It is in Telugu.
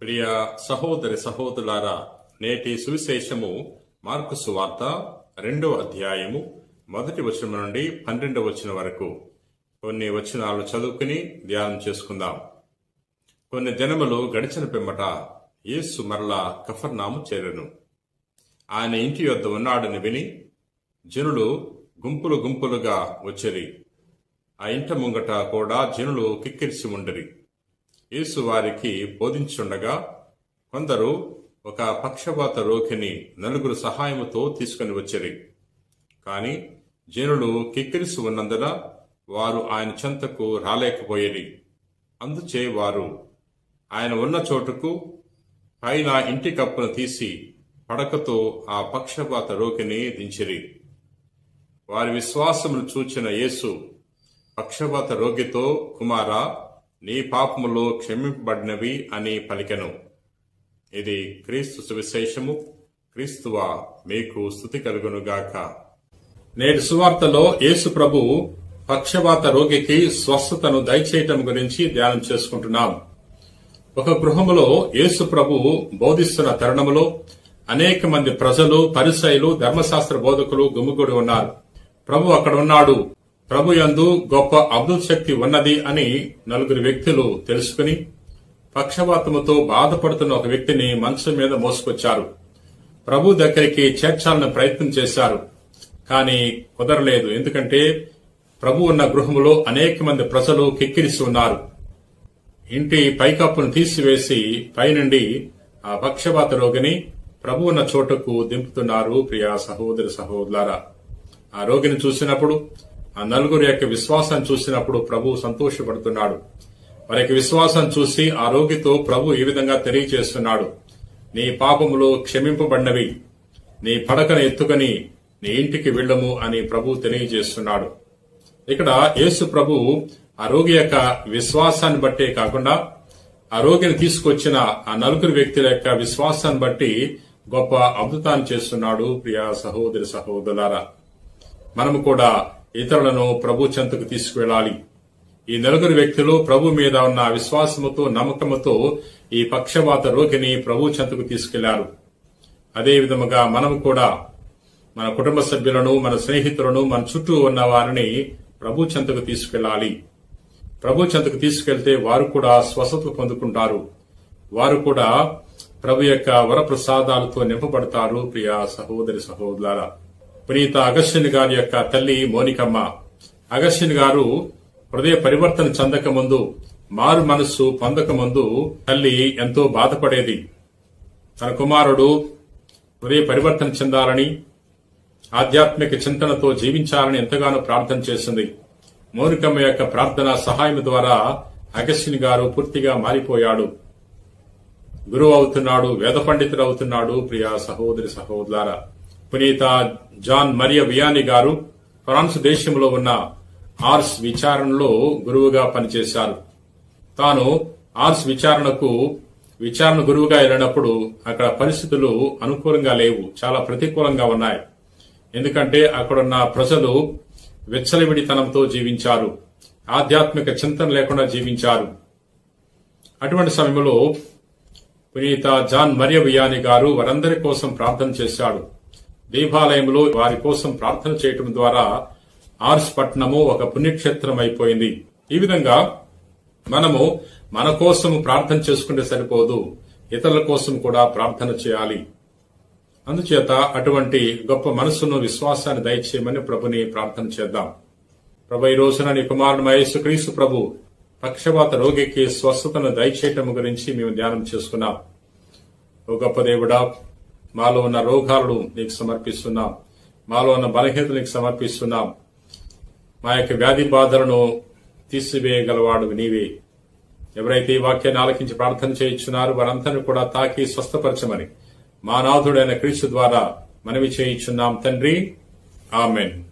ప్రియ సహోదరి సహోదరులారా నేటి సువిశేషము మార్కు సువార్త రెండో అధ్యాయము మొదటి వచనం నుండి పన్నెండవ వచనం వరకు. కొన్ని వచనాలు చదువుకుని ధ్యానం చేసుకుందాం. కొన్ని దినములు గడిచిన పిమ్మట యేసు మరలా కఫర్నాము చేరను. ఆయన ఇంటి యొద్ద ఉన్నాడని విని జనులు గుంపులు గుంపులుగా వచ్చిరి. ఆ ఇంట ముంగట కూడా జనులు కిక్కిరిసి ఉండరి. యేసు వారికి బోధించుండగా కొందరు ఒక పక్షపాత రోగిని నలుగురు సహాయముతో తీసుకుని వచ్చిరి. కానీ జనులు కిక్కిరిసి ఉన్నందున వారు ఆయన చెంతకు రాలేకపోయేది అందుచే వారు ఆయన ఉన్న చోటుకు పైన ఇంటి కప్పును తీసి పడకతో ఆ పక్షపాత రోగిని దించిరి. వారి విశ్వాసమును చూచిన యేసు పక్షపాత రోగితో కుమారా నీ పాపములు క్షమింపబడినవి అని పలికెను. ఇది క్రీస్తు సువిశేషము. క్రీస్తువ మీకు స్థుతి కలుగునుగాక. నేటి సువార్తలో యేసు ప్రభు పక్షవాత రోగికి స్వస్థతను దయచేయటం గురించి ధ్యానం చేసుకుంటున్నాం. ఒక గృహములో యేసు ప్రభు బోధిస్తున్న తరుణములో అనేక మంది ప్రజలు పరిసైలు ధర్మశాస్త్ర బోధకులు గుమిగూడి ఉన్నారు. ప్రభు అక్కడ ఉన్నాడు ప్రభు యందు గొప్ప అద్భుత శక్తి ఉన్నది అని నలుగురు వ్యక్తులు తెలుసుకుని పక్షపాతముతో బాధపడుతున్న ఒక వ్యక్తిని మంచం మీద మోసుకొచ్చారు. ప్రభు దగ్గరికి చేర్చాలని ప్రయత్నం చేశారు. కానీ కుదరలేదు. ఎందుకంటే ప్రభు ఉన్న గృహములో అనేక మంది ప్రజలు కిక్కిరిసి ఉన్నారు. ఇంటి పైకప్పును తీసివేసి పైనుండి ఆ పక్షపాత రోగిని ప్రభు ఉన్న చోటుకు దింపుతున్నారు ప్రియా సహోదరి సహోదరులారా. ఆ రోగిని చూసినప్పుడు ఆ నలుగురు యొక్క విశ్వాసం చూసినప్పుడు ప్రభు సంతోషపడుతున్నాడు. వారి యొక్క విశ్వాసం చూసి ఆ రోగితో ప్రభు ఈ విధంగా తెలియజేస్తున్నాడు. నీ పాపములు క్షమింపబడినవి. నీ పడకను ఎత్తుకొని నీ ఇంటికి వెళ్ళము అని ప్రభు తెలియజేస్తున్నాడు. ఇక్కడ యేసు ప్రభు ఆ రోగి యొక్క విశ్వాసాన్ని బట్టే కాకుండా ఆ రోగిని తీసుకొచ్చిన ఆ నలుగురు వ్యక్తుల యొక్క విశ్వాసాన్ని బట్టి గొప్ప అద్భుతాన్ని చేస్తున్నాడు ప్రియా సహోదరి సహోదరులారా. మనము కూడా ఇతరులను ప్రభు చెంతకు తీసుకువెళ్ళాలి. ఈ నలుగురు వ్యక్తులు ప్రభు మీద ఉన్న విశ్వాసముతో నమ్మకముతో ఈ పక్షవాత రోగిని ప్రభు చెంతకు తీసుకెళ్ళారు. అదే విధముగా మనం కూడా మన కుటుంబ సభ్యులను మన స్నేహితులను మన చుట్టూ ఉన్న వారిని ప్రభు చెంతకు తీసుకెళ్ళాలి. ప్రభు చెంతకు తీసుకెళ్తే వారు కూడా స్వస్థత పొందుకుంటారు. వారు కూడా ప్రభు యొక్క వరప్రసాదాలతో నింపబడతారు. ప్రియ సహోదరి సహోదరులారా పునీత అగస్టిన్ గారి యొక్క తల్లి మోనికమ్మ. అగస్టిన్ గారు హృదయ పరివర్తన చెందక ముందు మారు మనస్సు పొందక ముందు తల్లి ఎంతో బాధపడేది. తన కుమారుడు హృదయ పరివర్తన చెందాలని ఆధ్యాత్మిక చింతనతో జీవించాలని ఎంతగానో ప్రార్థన చేసింది. మౌనికమ్మ యొక్క ప్రార్థన సహాయం ద్వారా అగస్టిన్ గారు పూర్తిగా మారిపోయాడు. గురువు అవుతున్నాడు వేద పండితుడు అవుతున్నాడు ప్రియా సహోదరి సహోదరులారా. పునీత జాన్ మరియ వియాని గారు ఫ్రాన్స్ దేశంలో ఉన్న ఆర్స్ విచారణలో గురువుగా పనిచేశారు. తాను ఆర్స్ విచారణకు విచారణ గురువుగా వెళ్ళినప్పుడు అక్కడ పరిస్థితులు అనుకూలంగా లేవు చాలా ప్రతికూలంగా ఉన్నాయి. ఎందుకంటే అక్కడున్న ప్రజలు వెచ్చలవిడితనంతో జీవించారు ఆధ్యాత్మిక చింతన లేకుండా జీవించారు. అటువంటి సమయంలో పునీత జాన్ మరియ వియాని గారు వారందరి కోసం ప్రార్థన చేశాడు. దేవాలయంలో వారి కోసం ప్రార్థన చేయటం ద్వారా ఆర్స్ పట్టణము ఒక పుణ్యక్షేత్రం అయిపోయింది. ఈ విధంగా మనము మన కోసం ప్రార్థన చేసుకుంటే సరిపోదు. ఇతరుల కోసం కూడా ప్రార్థన చేయాలి. అందుచేత అటువంటి గొప్ప మనసును విశ్వాసాన్ని దయచేయమని ప్రభుని ప్రార్థన చేద్దాం. ప్రభు ఈ రోజున నీ కుమారుడు మహేష్ క్రీస్తు ప్రభు పక్షవాత రోగికి స్వస్థతను దయచేయటం గురించి మేము ధ్యానం చేసుకున్నాం. ఓ గొప్ప దేవుడా మాలో ఉన్న రోగాలను నీకు సమర్పిస్తున్నాం. మాలో ఉన్న బలహీనతలు నీకు సమర్పిస్తున్నాం. మా యొక్క వ్యాధి బాధలను తీసివేయగలవాడు నీవే. ఎవరైతే ఈ వాక్యాన్ని ఆలకించి ప్రార్థన చేయించున్నారో వారందరినీ కూడా తాకి స్వస్థపరచమని. మా నాథుడైన క్రీస్తు ద్వారా మనవి చేయించున్నాం తండ్రి. ఆమెన్.